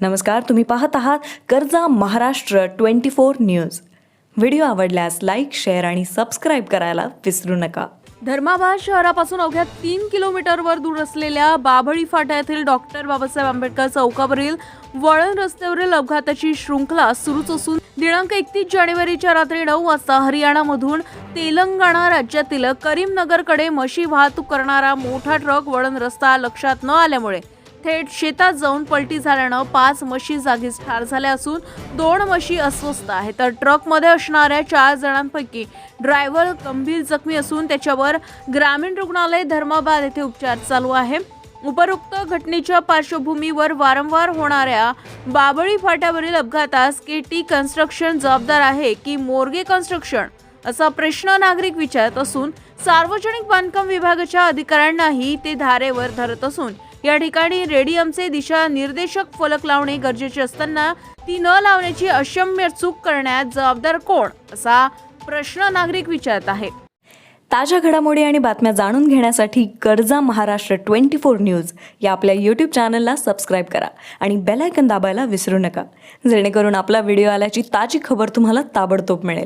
नमस्कार तुम्ही पाहत आहात कर्जा Maharashtra twenty four news. Video आवडल्यास लाईक शेअर आणि सबस्क्राईब करायला विसरू नका. धर्माबाद शहरापासून अवघ्या तीन किलोमीटरवर दूर असलेल्या बाभळी फाटा येथील डॉक्टर बाबासाहेब आंबेडकर चौकावरील वळण रस्त्यावरील अपघाताची शृंखला सुरूच असून दिनांक एकतीस जानेवारीच्या रात्री नऊ वाजता हरियाणामधून तेलंगणा राज्यातील करीमनगरकडे मशी वाहतूक करणारा मोठा ट्रक वळण रस्ता लक्षात न आल्यामुळे थेट शेतात जाऊन पलटी झाल्यानं पाच म्हशी जागीच ठार झाल्या असून दोन म्हशी अस्वस्थ आहेत. तर ट्रकमध्ये असणाऱ्या चार जणांपैकी ड्रायव्हर गंभीर जखमी असून त्याच्यावर ग्रामीण रुग्णालय धर्माबाद येथे उपचार चालू आहे. उपरोक्त घटनेच्या पार्श्वभूमीवर वारंवार होणाऱ्या बाबळी फाट्यावरील अपघातास के टी कन्स्ट्रक्शन जबाबदार आहे की मोर्गे कन्स्ट्रक्शन असा प्रश्न नागरिक विचारत असून सार्वजनिक बांधकाम विभागाच्या अधिकाऱ्यांनाही ते धारेवर धरत असून या ठिकाणी रेडियमचे दिशा निर्देशक फलक लावणे गरजेचे असताना ती न लावण्याची अशम्य चूक करण्यात जबाबदार कोण असा प्रश्न नागरिक विचारत आहे. ताज्या घडामोडी आणि बातम्या जाणून घेण्यासाठी कर्जा महाराष्ट्र ट्वेंटी फोर न्यूज या आपल्या यूट्यूब चॅनलला सबस्क्राईब करा आणि बेलायकन दाबायला विसरू नका. जेणेकरून आपला व्हिडिओ आल्याची ताजी खबर तुम्हाला ताबडतोब मिळेल.